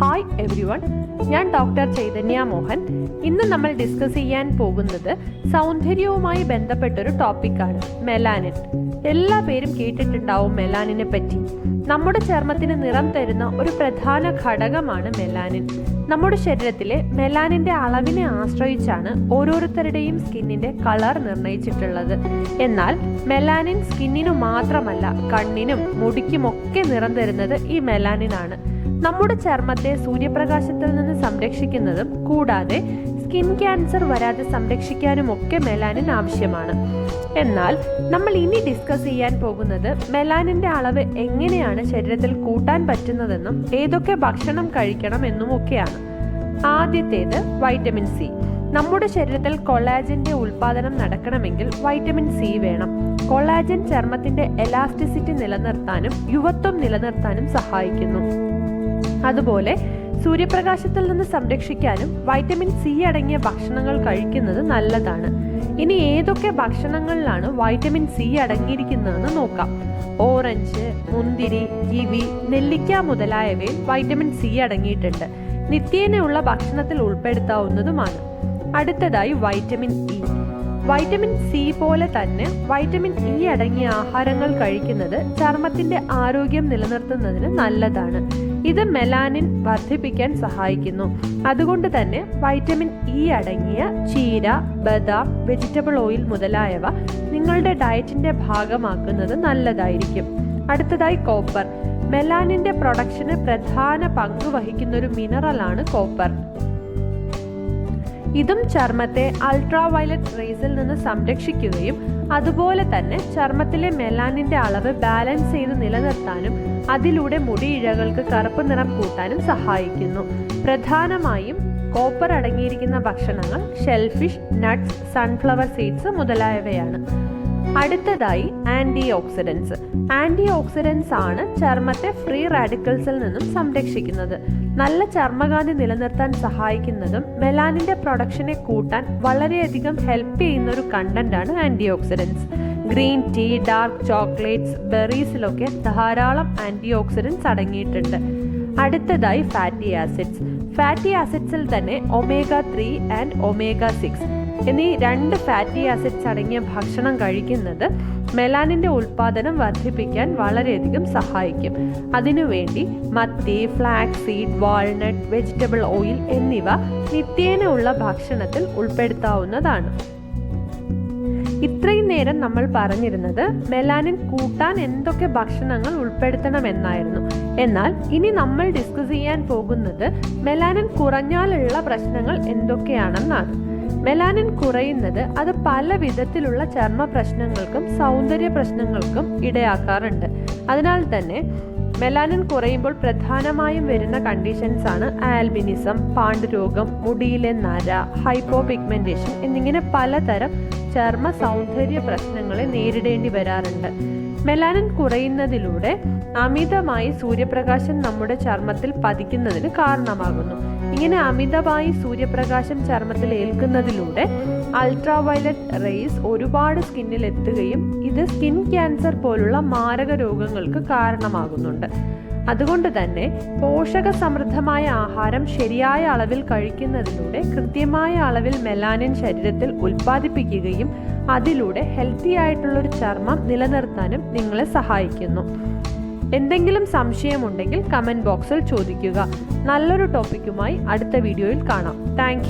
Hi everyone ഞാൻ doctor Chaitanya Mohan ഇന്ന് നമ്മൾ ഡിസ്കസ് ചെയ്യാൻ പോകുന്നത് സൗന്ദര്യവുമായി ബന്ധപ്പെട്ടൊരു ടോപ്പിക്കാണ് മെലാനിൻ എല്ലാ പേരും കേട്ടിട്ടുണ്ടാവും മെലാനിനെ പറ്റി. നമ്മുടെ ചർമ്മത്തിന് നിറം തരുന്ന ഒരു പ്രധാന ഘടകമാണ് മെലാനിൻ നമ്മുടെ ശരീരത്തിലെ മെലാനിന്റെ അളവിനെ ആശ്രയിച്ചാണ് ഓരോരുത്തരുടെയും സ്കിന്നിന്റെ കളർ നിർണയിച്ചിട്ടുള്ളത് എന്നാൽ മെലാനിൻ സ്കിന്നിനു മാത്രമല്ല കണ്ണിനും മുടിക്കുമൊക്കെ നിറം തരുന്നത് ഈ മെലാനിനാണ് ആണ്. നമ്മുടെ ചർമ്മത്തെ സൂര്യപ്രകാശത്തിൽ നിന്ന് സംരക്ഷിക്കുന്നതും കൂടാതെ സ്കിൻ ക്യാൻസർ വരാതെ സംരക്ഷിക്കാനും ഒക്കെ മെലാനിൻ ആവശ്യമാണ്. എന്നാൽ നമ്മൾ ഇനി ഡിസ്കസ് ചെയ്യാൻ പോകുന്നത് മെലാനിന്റെ അളവ് എങ്ങനെയാണ് ശരീരത്തിൽ കൂട്ടാൻ പറ്റുന്നതെന്നും ഏതൊക്കെ ഭക്ഷണം കഴിക്കണം എന്നും ഒക്കെയാണ് ആദ്യത്തേത് വൈറ്റമിൻ സി. നമ്മുടെ ശരീരത്തിൽ കൊളാജിന്റെ ഉൽപാദനം നടക്കണമെങ്കിൽ വൈറ്റമിൻ സി വേണം. കൊളാജൻ ചർമ്മത്തിന്റെ എലാസ്റ്റിസിറ്റി നിലനിർത്താനും യുവത്വം നിലനിർത്താനും സഹായിക്കുന്നു. അതുപോലെ സൂര്യപ്രകാശത്തിൽ നിന്ന് സംരക്ഷിക്കാനും വൈറ്റമിൻ സി അടങ്ങിയ ഭക്ഷണങ്ങൾ കഴിക്കുന്നത് നല്ലതാണ്. ഇനി ഏതൊക്കെ ഭക്ഷണങ്ങളിലാണ് വൈറ്റമിൻ സി അടങ്ങിയിരിക്കുന്നതെന്ന് നോക്കാം. ഓറഞ്ച് മുന്തിരി കിവി നെല്ലിക്ക മുതലായവയിൽ വൈറ്റമിൻ സി അടങ്ങിയിട്ടുണ്ട്. നിത്യേനയുള്ള ഭക്ഷണത്തിൽ ഉൾപ്പെടുത്താവുന്നതുമാണ്. അടുത്തതായി വൈറ്റമിൻ ഇ വൈറ്റമിൻ സി പോലെ തന്നെ വൈറ്റമിൻ ഇ അടങ്ങിയ ആഹാരങ്ങൾ കഴിക്കുന്നത് ചർമ്മത്തിന്റെ ആരോഗ്യം നിലനിർത്തുന്നതിന് നല്ലതാണ്. ഇത് മെലാനിൻ വർദ്ധിപ്പിക്കാൻ സഹായിക്കുന്നു. അതുകൊണ്ട് തന്നെ വൈറ്റമിൻ ഇ അടങ്ങിയ ചീര ബദാം വെജിറ്റബിൾ ഓയിൽ മുതലായവ നിങ്ങളുടെ ഡയറ്റിന്റെ ഭാഗമാക്കുന്നത് നല്ലതായിരിക്കും. അടുത്തതായി കോപ്പർ. മെലാനിന്റെ പ്രൊഡക്ഷന് പ്രധാന പങ്ക് വഹിക്കുന്ന ഒരു മിനറലാണ് കോപ്പർ. ഇതും ചർമ്മത്തെ അൾട്രാവയലറ്റ് റേസിൽ നിന്ന് സംരക്ഷിക്കുകയും അതുപോലെ തന്നെ ചർമ്മത്തിലെ മെലാനിന്റെ അളവ് ബാലൻസ് ചെയ്ത് നിലനിർത്താനും അതിലൂടെ മുടി ഇഴകൾക്ക് കറുപ്പ് നിറം കൂട്ടാനും സഹായിക്കുന്നു. പ്രധാനമായും കോപ്പർ അടങ്ങിയിരിക്കുന്ന ഭക്ഷണങ്ങൾ ഷെൽഫിഷ് നട്ട്സ് സൺഫ്ലവർ സീഡ്സ് മുതലായവയാണ്. അടുത്തതായി ആന്റി ഓക്സിഡൻസ് ആന്റി ഓക്സിഡൻസ് ആണ് ചർമ്മത്തെ ഫ്രീ റാഡിക്കൽസിൽ നിന്നും സംരക്ഷിക്കുന്നത്. നല്ല ചർമ്മകാന്തി നിലനിർത്താൻ സഹായിക്കുന്നതും മെലാനിന്റെ പ്രൊഡക്ഷനെ കൂട്ടാൻ വളരെയധികം ഹെൽപ്പ് ചെയ്യുന്ന ഒരു കണ്ടന്റ് ആണ് antioxidants green tea dark chocolates ബെറീസിലൊക്കെ ധാരാളം ആന്റി ഓക്സിഡൻസ് അടങ്ങിയിട്ടുണ്ട്. അടുത്തതായി ഫാറ്റി ആസിഡ്സ്. ഫാറ്റി ആസിഡ്സിൽ തന്നെ omega three and omega six. എന്നീ രണ്ട് ഫാറ്റി ആസിഡ്സ് അടങ്ങിയ ഭക്ഷണം കഴിക്കുന്നത് മെലാനിന്റെ ഉൽപാദനം വർദ്ധിപ്പിക്കാൻ വളരെയധികം സഹായിക്കും. അതിനുവേണ്ടി മത്തി flax seed walnut vegetable oil എന്നിവ നിത്യേന ഉള്ള ഭക്ഷണത്തിൽ ഉൾപ്പെടുത്താവുന്നതാണ്. ഇത്രയും നേരം നമ്മൾ പറഞ്ഞിരുന്നത് മെലാനിൻ കൂട്ടാൻ എന്തൊക്കെ ഭക്ഷണങ്ങൾ ഉൾപ്പെടുത്തണം എന്നായിരുന്നു എന്നാൽ ഇനി നമ്മൾ ഡിസ്കസ് ചെയ്യാൻ പോകുന്നത് മെലാനിൻ കുറഞ്ഞാലുള്ള പ്രശ്നങ്ങൾ എന്തൊക്കെയാണെന്നാണ്. മെലാനിൻ കുറയുന്നത് അത് പല വിധത്തിലുള്ള ചർമ്മ പ്രശ്നങ്ങൾക്കും സൗന്ദര്യ പ്രശ്നങ്ങൾക്കും ഇടയാക്കാറുണ്ട്. അതിനാൽ തന്നെ മെലാനിൻ കുറയുമ്പോൾ പ്രധാനമായും വരുന്ന കണ്ടീഷൻസ് ആണ് ആൽബിനിസം പാണ്ഡുരോഗം മുടിയിലെ നര ഹൈപ്പോ പിഗ്മെന്റേഷൻ എന്നിങ്ങനെ പലതരം ചർമ്മ സൗന്ദര്യ പ്രശ്നങ്ങളെ നേരിടേണ്ടി വരാറുണ്ട്. മെലാനിൻ കുറയുന്നതിലൂടെ അമിതമായി സൂര്യപ്രകാശം നമ്മുടെ ചർമ്മത്തിൽ പതിക്കുന്നതിന് കാരണമാകുന്നു. ഇങ്ങനെ അമിതമായി സൂര്യപ്രകാശം ചർമ്മത്തിൽ ഏൽക്കുന്നതിലൂടെ അൾട്രാ വയലറ്റ് റേസ് ഒരുപാട് സ്കിന്നിൽ എത്തുകയും ഇത് സ്കിൻ ക്യാൻസർ പോലുള്ള മാരക രോഗങ്ങൾക്ക് കാരണമാകുന്നുണ്ട്. അതുകൊണ്ട് തന്നെ പോഷക സമൃദ്ധമായ ആഹാരം ശരിയായ അളവിൽ കഴിക്കുന്നതിലൂടെ കൃത്യമായ അളവിൽ മെലാനിൻ ശരീരത്തിൽ ഉൽപ്പാദിപ്പിക്കുകയും അതിലൂടെ ഹെൽത്തി ആയിട്ടുള്ളൊരു ചർമ്മം നിലനിർത്താനും നിങ്ങളെ സഹായിക്കുന്നു. എന്തെങ്കിലും സംശയമുണ്ടെങ്കിൽ കമന്റ് ബോക്സിൽ ചോദിക്കുക. നല്ലൊരു ടോപ്പിക്കുമായി അടുത്ത വീഡിയോയിൽ കാണാം. താങ്ക്